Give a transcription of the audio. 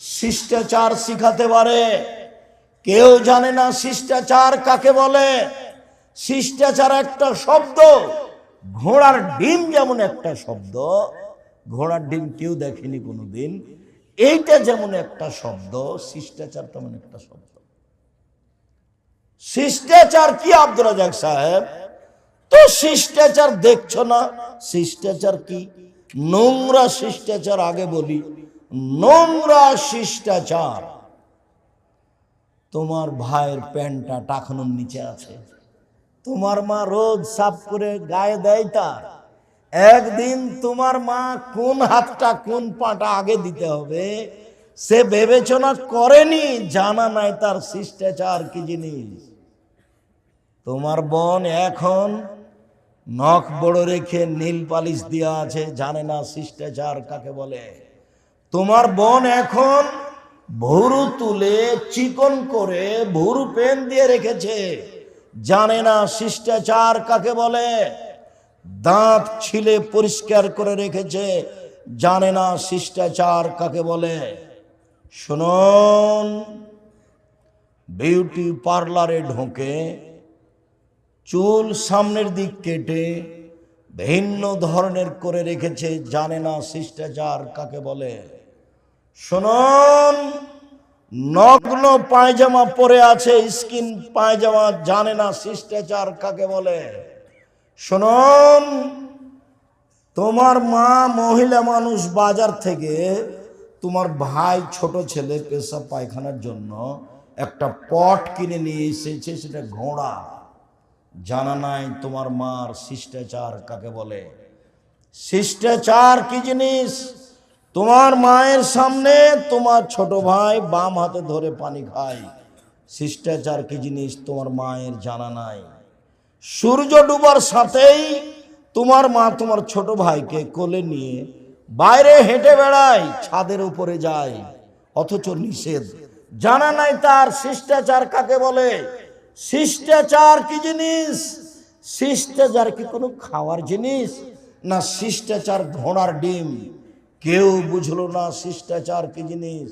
শিষ্টাচার শিখাতে পারে। কেউ জানে না শিষ্টাচার কাকে বলে। শিষ্টাচার একটা শব্দ, ঘোড়ার ডিম যেমন একটা শব্দ, ঘোড়ার ডিম কেউ দেখেনি কোনোদিন, এইটা যেমন একটা শব্দ, শিষ্টাচার তেমন একটা শব্দ। শিষ্টাচার কি আব্দুল রাজাক সাহেব? তো শিষ্টাচার দেখছ না? শিষ্টাচার কি? নোংরা শিষ্টাচার আগে বলি। নোংরা শিষ্টাচার। তোমার ভাইয়ের প্যান্টটা টাকানোর নিচে আছে। তোমার মা রোজ সাফ করে গায়ে দেয় তার। একদিন তোমার মা কোন হাতটা, কোন পাটা আগে দিতে হবে, সে বিবেচনা করেনি, জানা নাই তার শিষ্টাচার কি জিনিস। তোমার বোন এখন নখ বড় রেখে নীল পালিশ দেওয়া আছে, জানে না শিষ্টাচার কাকে বলে। তোমার বোন এখন ভুরু তুলে চিকন করে ভুরু পেন দিয়ে রেখেছে। জানে না শিষ্টাচার কাকে বলে। দাঁত ছিলে পরিষ্কার করে রেখেছে। জানে না শিষ্টাচার কাকে বলে। শুনুন, বিউটি পার্লারে ঢোকে, চুল সামনের দিক কেটে ভিন্ন ধরনের করে রেখেছে। জানে না শিষ্টাচার কাকে বলে। শুনুন, নগ্ন পায়জামা পরে আছে, স্কিন পায়জামা জানে না, শিষ্টাচার কাকে বলে? শুনুন, তোমার মা মহিলা মানুষ বাজার থেকে তোমার ভাই ছোট ছেলে পেশা পায়খানার জন্য একটা পট কিনে নিয়ে এসেছে, সেটা ঘোড়া। জানা নাই তোমার মার শিষ্টাচার কাকে বলে? শিষ্টাচার কি জিনিস? তোমার মায়ের সামনে তোমার ছোট ভাই বাম হাতে ধরে পানি খায়। শিষ্টাচার কি জিনিস? তোমার মায়ের জানা নাই। সূর্য ডুবার সাথেই তোমার মা তোমার ছোট ভাইকে কোলে নিয়ে বাইরে হেঁটে বেড়ায়, ছাদের উপরে যায়, অথচ নিষেধ। জানা নাই তার শিষ্টাচার কাকে বলে? শিষ্টাচার কি জিনিস? শিষ্টাচার কি কোনো খাওয়ার জিনিস? না শিষ্টাচার ঘোড়ার ডিম? কেউ বুঝলো না শিষ্টাচার কি জিনিস?